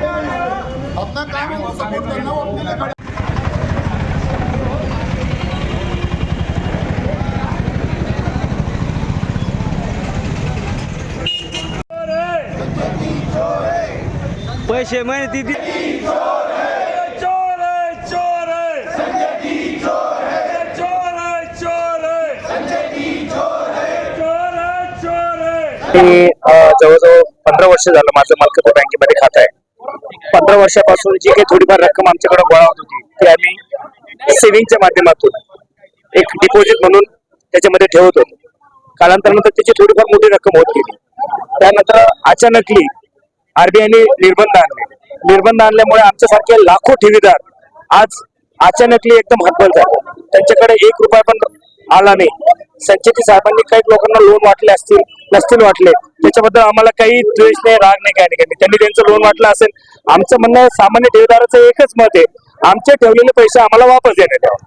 अपना काम है सपोर्ट करना वो अपने लिए खड़े पैसे माहिती ती चोर है चोर है चोर है चोर है चोर है चोर है मी अ, जवळजवळ पंधरा वर्ष झालं माझं मालकत्व बँकेमध्ये खातं आहे. पंधरा वर्षापासून जी काही थोडीफार रक्कम आमच्याकडे गोळा होत होती ती आम्ही सेव्हिंगच्या माध्यमातून एक डिपॉझिट म्हणून त्याच्यामध्ये ठेवत होतो. कालांतरानंतर त्याची थोडीफार मोठी रक्कम होत गेली. त्यानंतर अचानकली आरबीआयने निर्बंध आणले. निर्बंध आणल्यामुळे आमच्यासारखे लाखो ठेवीदार आज अचानकली एकदम हतबल झाले. त्यांच्याकडे एक रुपया पण आला नाही. संचेती साहेबांनी काही लोकांना लोन वाटले असतील नसतील वाटले त्याच्याबद्दल आम्हाला काही द्वेष नाही राग नाही काही नाही काही नाही. त्यांनी त्यांचं लोन वाटलं असेल. आमचं म्हणणं सामान्य ठेवदाराचं एकच मत आहे. आमचे ठेवलेले पैसे आम्हाला वापस देण्यात यावं.